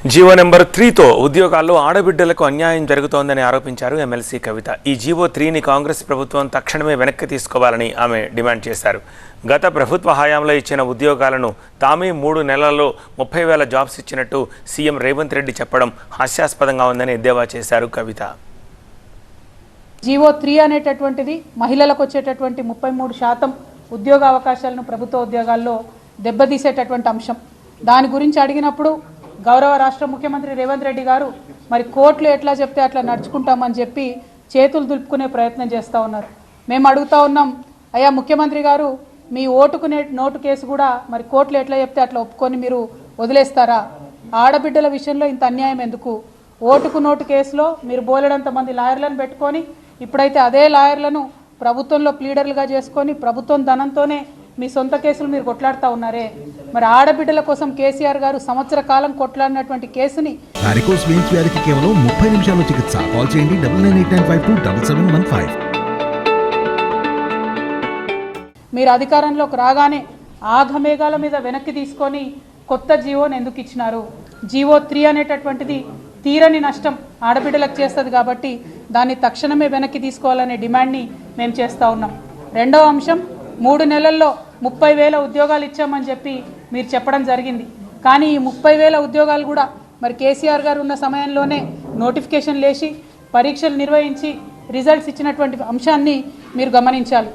GO number త్రీతో ఉద్యోగాల్లో ఆడబిడ్డలకు అన్యాయం జరుగుతోందని ఆరోపించారు ఎమ్మెల్సీ కవిత. ఈ జీవో త్రీని కాంగ్రెస్ ప్రభుత్వం తక్షణమే వెనక్కి తీసుకోవాలని ఆమె డిమాండ్ చేశారు. గత ప్రభుత్వ హయాంలో ఇచ్చిన ఉద్యోగాలను తామే మూడు నెలల్లో ముప్పై వేల జాబ్స్ ఇచ్చినట్టు సీఎం రేవంత్ రెడ్డి చెప్పడం హాస్యాస్పదంగా ఉందని ఎద్దేవా చేశారు కవిత. జీవో త్రీ అనేటటువంటిది మహిళలకు వచ్చేటటువంటి ముప్పై మూడు శాతం ఉద్యోగ అవకాశాలను ప్రభుత్వ ఉద్యోగాల్లో దెబ్బతీసేటటువంటి అంశం. దాని గురించి అడిగినప్పుడు గౌరవ రాష్ట్ర ముఖ్యమంత్రి రేవంత్ రెడ్డి గారు మరి కోర్టులు ఎట్లా చెప్తే అట్లా నడుచుకుంటామని చెప్పి చేతులు దులుపుకునే ప్రయత్నం చేస్తూ ఉన్నారు. మేము అడుగుతా ఉన్నాం అయ్యా ముఖ్యమంత్రి గారు మీ ఓటుకునే నోటు కేసు కూడా మరి కోర్టులు ఎట్లా చెప్తే అట్లా ఒప్పుకొని మీరు వదిలేస్తారా? ఆడబిడ్డల విషయంలో ఇంత అన్యాయం ఎందుకు? ఓటుకు నోటు కేసులో మీరు బోలెడంత మంది లాయర్లను పెట్టుకొని ఇప్పుడైతే అదే లాయర్లను ప్రభుత్వంలో ప్లీడర్లుగా చేసుకొని ప్రభుత్వం ధనంతోనే మీ సొంత కేసులు మీరు కొట్లాడుతూ ఉన్నారే. మరి ఆడబిడ్డల కోసం కేసీఆర్ గారు సంవత్సర కాలం కొట్లాడినటువంటి కేసుని వారికోస్ వెయిన్స్ వ్యాధికి కేవలం ముప్పై నిమిషాల్లో చికిత్స. కాల్ చేయండి double nine eight nine five two double seven one five. మీరు అధికారంలోకి రాగానే ఆఘమేఘాల మీద వెనక్కి తీసుకొని కొత్త జీవోని ఎందుకు ఇచ్చినారు? జీవో త్రీ అనేటటువంటిది తీరని నష్టం ఆడబిడ్డలకు చేస్తుంది కాబట్టి దాన్ని తక్షణమే వెనక్కి తీసుకోవాలనే డిమాండ్ని మేము చేస్తూ ఉన్నాం. రెండవ అంశం మూడు నెలల్లో ముప్పై వేల ఉద్యోగాలు ఇచ్చామని చెప్పి మీరు చెప్పడం జరిగింది. కానీ ఈ ముప్పై వేల ఉద్యోగాలు కూడా మరి కేసీఆర్ గారు ఉన్న సమయంలోనే నోటిఫికేషన్ లేచి పరీక్షలు నిర్వహించి రిజల్ట్స్ ఇచ్చినటువంటి అంశాన్ని మీరు గమనించాలి.